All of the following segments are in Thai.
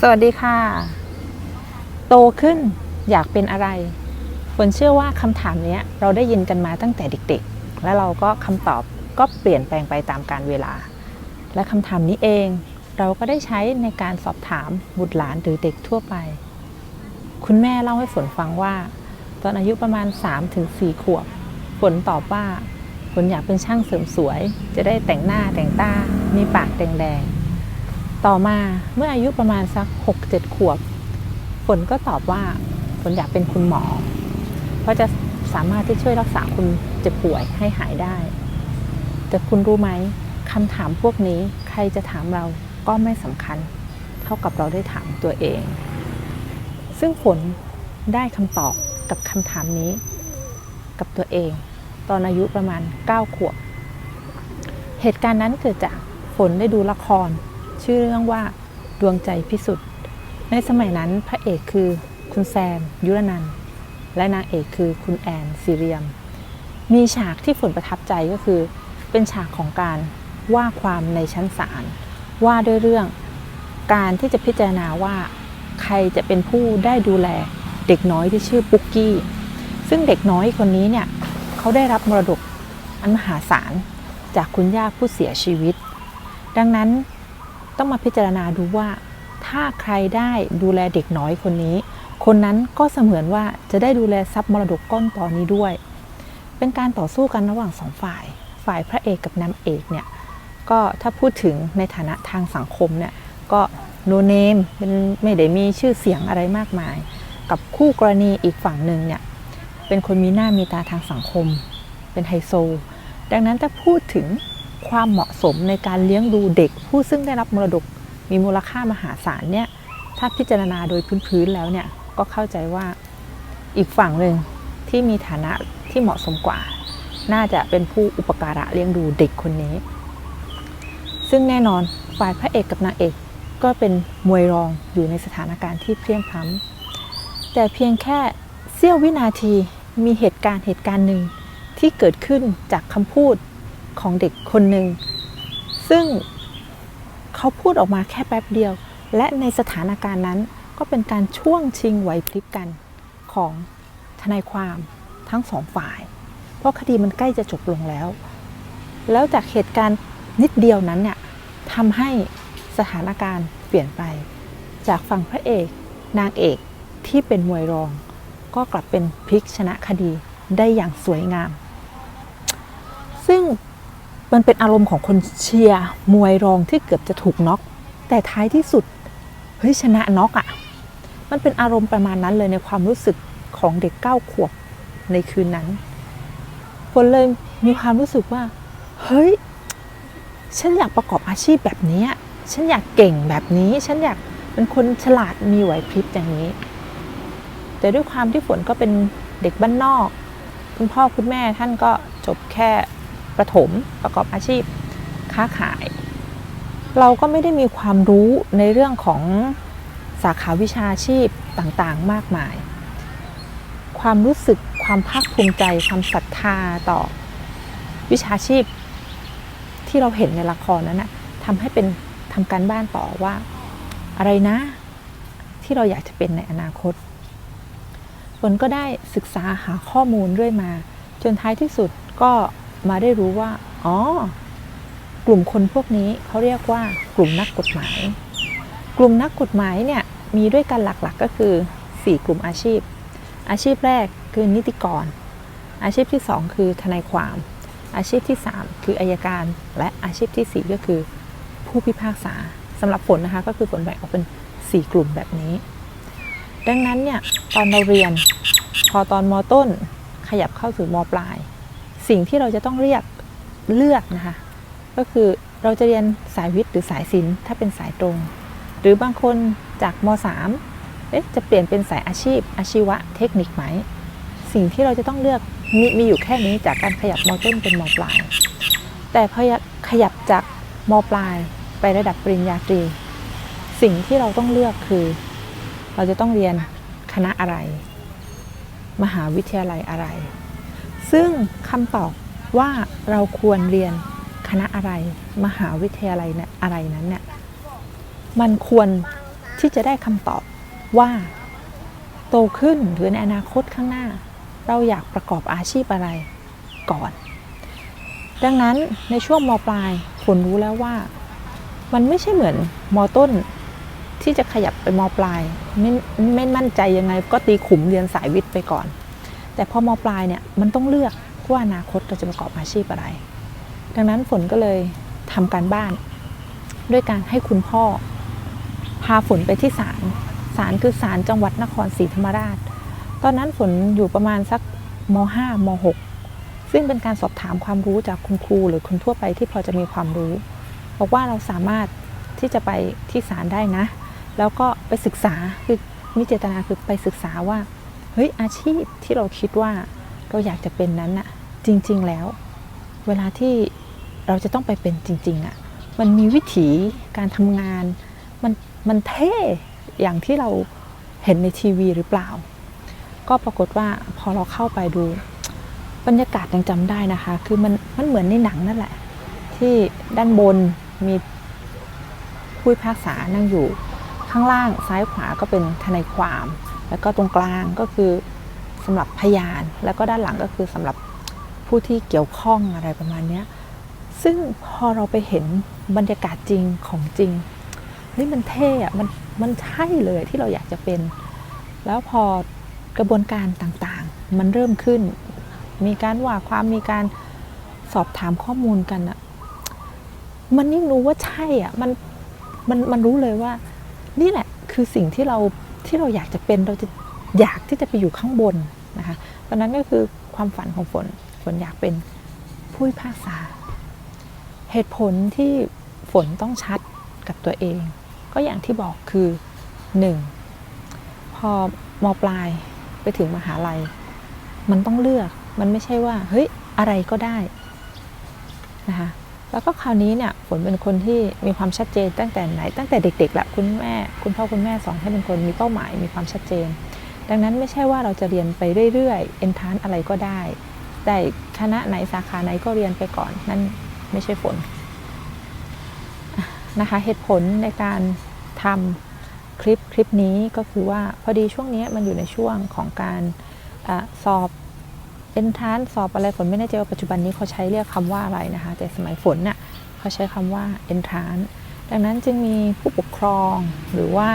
สวัสดีค่ะ โตขึ้นอยากเป็นอะไรฝนเชื่อว่าคำถามนี้เราได้ยินกันมาตั้งแต่เด็กๆ และเราก็คำตอบก็เปลี่ยนแปลงไปตามกาลเวลา และคำถามนี้เองเราก็ได้ใช้ในการสอบถามบุตรหลานหรือเด็กทั่วไป คุณแม่เล่าให้ฝนฟังว่า ตอนอายุประมาณ 3-4 ขวบ ฝนตอบว่าฝนอยากเป็นช่างเสริมสวย จะได้แต่งหน้าแต่งตา มีปากแดงๆ ต่อมาเมื่ออายุประมาณสัก 6-7 ขวบ ฝนก็ตอบว่าฝนอยากเป็นคุณหมอ เพราะจะสามารถที่ช่วยรักษาคุณเจ็บป่วยให้หายได้ แต่คุณรู้ไหมคำถามพวกนี้ใครจะถามเราก็ไม่สำคัญ เท่ากับเราได้ถามตัวเอง ซึ่งฝนได้คำตอบกับคำถามนี้ กับตัวเอง ตอนอายุประมาณ 9 ขวบ เหตุการณ์นั้นเกิดจากฝนได้ดูละคร ชื่อเรื่องว่าดวงใจพิสุทธิ์ในสมัยนั้นพระเอกคือคุณแซม ยุรนันท์และนางเอกคือคุณแอนซีเรียม มีฉากที่ฝนประทับใจก็คือ เป็นฉากของการว่าความในชั้นศาลว่าด้วยเรื่องการที่จะพิจารณาว่าใครจะเป็นผู้ได้ดูแลเด็กน้อยที่ชื่อปุ๊กกี้ ซึ่งเด็กน้อยคนนี้เนี่ยเขาได้รับมรดกอันมหาศาลจากคุณย่าผู้เสียชีวิต ดังนั้น ต้องมาพิจารณาดูว่า ถ้าใครได้ดูแลเด็กน้อยคนนี้ คนนั้นก็เสมือนว่าจะได้ดูแลทรัพย์มรดกก้อนต่อนนี้ด้วย เป็นการต่อสู้กันระหว่างสองฝ่าย ฝ่ายพระเอกกับนางเอกเนี่ยก็ถ้าพูดถึงในฐานะทางสังคมเนี่ยก็โนเนมเป็นไม่ได้มีชื่อเสียงอะไรมากมาย กับคู่กรณีอีกฝั่งหนึ่งเนี่ยเป็นคนมีหน้ามีตาทางสังคม เป็นไฮโซ ดังนั้นถ้าพูดถึง ความเหมาะสมในการเลี้ยงดูเด็ก ผู้ซึ่งได้รับมรดกมีมูลค่ามหาศาลเนี่ยถ้าพิจารณาโดยพื้นๆแล้วเนี่ยก็เข้าใจว่าอีกฝั่งหนึ่งที่มีฐานะที่เหมาะสมกว่า น่าจะเป็นผู้อุปการะเลี้ยงดูเด็กคนนี้ ซึ่งแน่นอนฝ่ายพระเอกกับนางเอกก็เป็นมวยรองอยู่ในสถานการณ์ที่เพลียงพล้ำแต่เพียงแค่เสี้ยววินาทีมีเหตุการณ์เหตุการณ์หนึ่งที่เกิดขึ้นจากคำพูด ของเด็กคนหนึ่งซึ่งเขาพูดออกมาแค่แป๊บเดียว และในสถานการณ์นั้นก็เป็นการช่วงชิงไหวพริบกันของทนายความทั้งสองฝ่าย เพราะคดีมันใกล้จะจบลงแล้ว แล้วจากเหตุการณ์นิดเดียวนั้นเนี่ยทำให้สถานการณ์เปลี่ยนไป จากฝั่งพระเอกนางเอกที่เป็นมวยรอง ก็กลับเป็นพลิกชนะคดีได้อย่างสวยงาม ซึ่ง มันเป็นอารมณ์ของคนเชียร์มวยรองที่เกือบจะถูกน็อก แต่ท้ายที่สุดเฮ้ยชนะน็อกอะ่ะ มันเป็นอารมณ์ประมาณนั้นเลยในความรู้สึกของเด็กเก้าขวบในคืนนั้นฝนเลยมีความรู้สึกว่า เฮ้ย ฉันอยากประกอบอาชีพแบบนี้ ฉันอยากเก่งแบบนี้ ฉันอยากเป็นคนฉลาดมีไหวพริบอย่างนี้ แต่ด้วยความที่ฝนก็เป็นเด็กบ้านนอก คุณพ่อคุณแม่ท่านก็จบแค่ ประถมประกอบอาชีพค้าขาย เราก็ไม่ได้มีความรู้ในเรื่องของสาขาวิชาชีพต่างๆ มากมาย ความรู้สึกความภาคภูมิใจความศรัทธาต่อวิชาชีพ ที่เราเห็นในละครนั้นนะทำให้เป็นทำการบ้านต่อว่าอะไรนะ ที่เราอยากจะเป็นในอนาคตฝนก็ได้ศึกษาหาข้อมูลเรื่อยมา จนท้ายที่สุดก็ มาได้รู้ว่า อ๋อ กลุ่มคนพวกนี้เขาเรียกว่ากลุ่มนักกฎหมาย กลุ่มนักกฎหมายเนี่ยมีด้วยกันหลักๆก็คือ 4 กลุ่มอาชีพ อาชีพแรกคือนิติกร อาชีพที่ 2 คือทนายความ อาชีพที่ 3 คืออายการ และอาชีพทีสี่4 ก็คือผู้พิพากษาสำหรับฝนนะคะก็คือฝนแบ่งออกเป็น 4 กลุ่มแบบนี้ ดังนั้นเนี่ยตอนเราเรียนพอตอนมต้นขยับเข้าสู่มปลาย สิ่งที่เราจะต้องเรียกเลือกนะคะ ก็คือเราจะเรียนสายวิทย์หรือสายศิลป์ถ้าเป็นสายตรง หรือบางคนจากม .3 เอ๊ะจะเปลี่ยนเป็นสายอาชีพ อาชีวะเทคนิคไหม สิ่งที่เราจะต้องเลือกมีมีอยู่แค่นี้จากการขยับมต้นเป็นมปลาย แต่พอขยับจากมปลายไประดับปริญญาตรี สิ่งที่เราต้องเลือกคือ เราจะต้องเรียนคณะอะไร มหาวิทยาลัยอะไร ซึ่งคำตอบว่าเราควรเรียนคณะอะไร มหาวิทยาลัยเนี่ยอะไรนั้นเนี่ยมันควรที่จะได้คำตอบว่า โตขึ้นหรือในอนาคตข้างหน้า เราอยากประกอบอาชีพอะไรก่อน ดังนั้นในช่วงมปลายฝนรู้แล้วว่า มันไม่ใช่เหมือนมต้นที่จะขยับไปมปลายไม่ไม่มั่นใจยังไงก็ตีขุมเรียนสายวิทย์ไปก่อน แต่พอมปลายเนี่ยมันต้องเลือกว่าอนาคตเราจะประกอบอาชีพอะไร ดังนั้นฝนก็เลยทำการบ้าน ด้วยการให้คุณพ่อ พาฝนไปที่ศาลศาลคือศาลจังหวัดนครศรีธรรมราช ตอนนั้นฝนอยู่ประมาณสักม .5 ม .6 ซึ่งเป็นการสอบถามความรู้จากคุณครูหรือคนทั่วไปที่พอจะมีความรู้ บอกว่าเราสามารถที่จะไปที่ศาลได้นะ แล้วก็ไปศึกษาคือมิเจตนาคือไปศึกษาว่า เฮ้ยอาชีพที่เราคิดว่าเราอยากจะเป็นนั้นน่ะจริง ๆ แล้ว เวลาที่เราจะต้องไปเป็นจริง ๆอะ่ะมันมีวิถีการทำงานมันมันเท่อย่างที่เราเห็นในทีวีหรือเปล่า ก็ปรากฏว่าพอเราเข้าไปดู บรรยากาศยังจำได้นะคะ คือมันมันเหมือนในหนังนั่นแหละ ที่ด้านบนมีผู้พิพากษานั่งอยู่ ข้างล่างซ้ายขวาก็เป็นทนายความ แล้วก็ตรงกลางก็คือสำหรับพยาน แล้วก็ด้านหลังก็คือสำหรับผู้ที่เกี่ยวข้องอะไรประมาณนี้ซึ่งพอเราไปเห็นบรรยากาศจริงของจริงนี่มันเท่อะมันมันใช่เลยที่เราอยากจะเป็น แล้วพอกระบวนการต่างๆ มันเริ่มขึ้น มีการว่าความมีการสอบถามข้อมูลกันอะมันยิ่งรู้ว่าใช่อะมันมันมันรู้เลยว่า นี่แหละ คือสิ่งที่เราที่เราอยากจะเป็นเราจะอยากที่จะไปอยู่ข้างบนนะคะตอนนั้นก็คือความฝันของฝนฝนอยากเป็นผู้พิพากษา เหตุผลที่ฝนต้องชัดกับตัวเอง ก็อย่างที่บอกคือหนึ่งพอมปลายไปถึงมหาลัย มันต้องเลือกมันไม่ใช่ว่า เฮ้ย อะไรก็ได้นะคะ แล้วก็คราวนี้เนี่ยฝนเป็นคนที่มีความชัดเจนตั้งแต่ไหน ตั้งแต่เด็กๆแหละคุณแม่ คุณพ่อคุณแม่สอนให้เป็นคนมีเป้าหมายมีความชัดเจน ดังนั้นไม่ใช่ว่าเราจะเรียนไปเรื่อยๆเอนทานอะไรก็ได้แต่คณะไหนสาขาไหนก็เรียนไปก่อน นั่นไม่ใช่ฝนนะคะเหตุผลในการทำคลิปคลิปนี้ก็คือว่าพอดีช่วงนี้มันอยู่ในช่วงของการอสอบ เอนทานสอบอะไรฝนไม่แน่ใจว่าปัจจุบันนี้เขาใช้เรียกคำว่าอะไรนะคะ แต่สมัยฝนน่ะเขาใช้คำว่าเอนทานดังนั้นจึงมีผู้ปกครองหรือว่า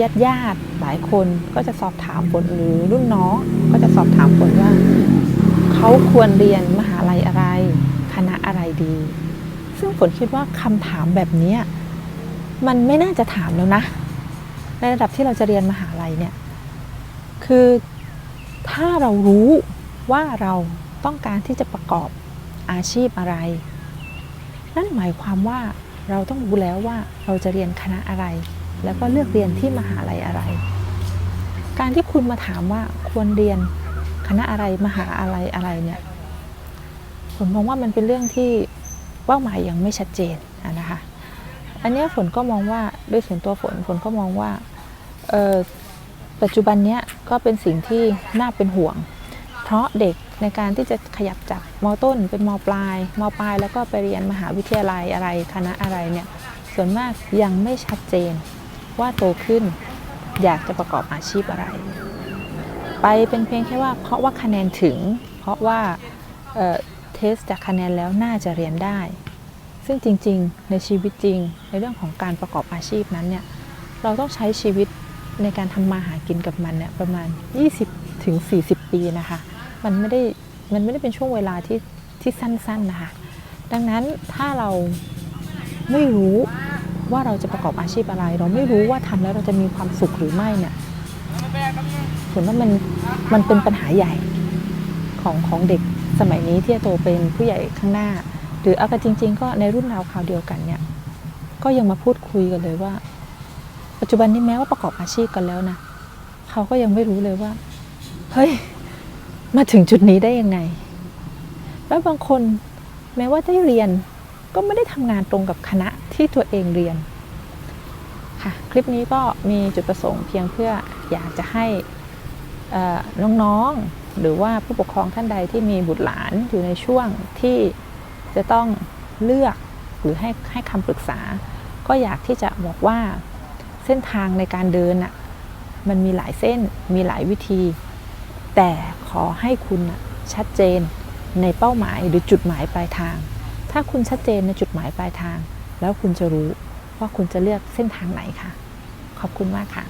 ญาติญาติหลายคนก็จะสอบถามฝนหรือรุ่นน้องก็จะสอบถามฝนว่า เขาควรเรียนมหาลัยอะไร คณะอะไรดี ซึ่งฝนคิดว่าคำถามแบบนี้มันไม่น่าจะถามแล้วนะ ในระดับที่เราจะเรียนมหาลัยเนี่ย คือ ถ้าเรารู้ว่าเราต้องการที่จะประกอบอาชีพอะไร นั่นหมายความว่าเราต้องรู้แล้วว่าเราจะเรียนคณะอะไร แล้วก็เลือกเรียนที่มหาลัยอะไร การที่คุณมาถามว่าควรเรียนคณะอะไรมหาอะไรอะไรเนี่ยผมมองว่ามันเป็นเรื่องที่เป้าหมายยังไม่ชัดเจนนะคะอันนี้ฝนก็มองว่าด้วยส่วนตัวฝนฝนก็มองว่าปัจจุบันเนี้ย ก็เป็นสิ่งที่น่าเป็นห่วง เพราะเด็กในการที่จะขยับจากมต้นเป็นมปลายมปลายแล้วก็ไปเรียนมหาวิทยาลัยอะไรคณะอะไรเนี่ยส่วนมากยังไม่ชัดเจนว่าโตขึ้นอยากจะประกอบอาชีพอะไร ไปเป็นเพียงแค่ว่าเพราะว่าคะแนนถึง เพราะว่าเเทสจากคะแนนแล้วน่าจะเรียนได้ ซึ่งจริงๆ ในชีวิตจริง ในเรื่องของการประกอบอาชีพนั้นเนี่ยเราต้องใช้ชีวิต ในการทำมาหากินกับมันเนี่ยประมาณ 20ถึง40 ปีนะคะ มันไม่ได้มันไม่ได้เป็นช่วงเวลาที่ที่สั้นๆนะคะ ดังนั้นถ้าเราไม่รู้ว่าเราจะประกอบอาชีพอะไร เราไม่รู้ว่าทำแล้วเราจะมีความสุขหรือไม่เนี่ยผมว่ามันมันเป็นปัญหาใหญ่ของของเด็กสมัยนี้ที่จะโตเป็นผู้ใหญ่ข้างหน้า หรือเอากันจริง ๆ ก็ในรุ่นราวคราวเดียวกันเนี่ยก็ยังมาพูดคุยกันเลยว่า ปัจจุบันนี้แม้ว่าประกอบอาชีพกันแล้วนะเขาก็ยังไม่รู้เลยว่า เฮ้ย มาถึงจุดนี้ได้ยังไง แล้วบางคนแม้ว่าได้เรียนก็ไม่ได้ทำงานตรงกับคณะที่ตัวเองเรียนค่ะคลิปนี้ก็มีจุดประสงค์เพียงเพื่ออยากจะให้น้องๆ หรือว่าผู้ปกครองท่านใดที่มีบุตรหลานอยู่ในช่วงที่จะต้องเลือกหรือให้ให้คำปรึกษา ก็อยากที่จะบอกว่า เส้นทางในการเดินอะมันมีหลายเส้นมีหลายวิธี แต่ขอให้คุณชัดเจนในเป้าหมายหรือจุดหมายปลายทาง ถ้าคุณชัดเจนในจุดหมายปลายทาง แล้วคุณจะรู้ว่าคุณจะเลือกเส้นทางไหนค่ะ ขอบคุณมากค่ะ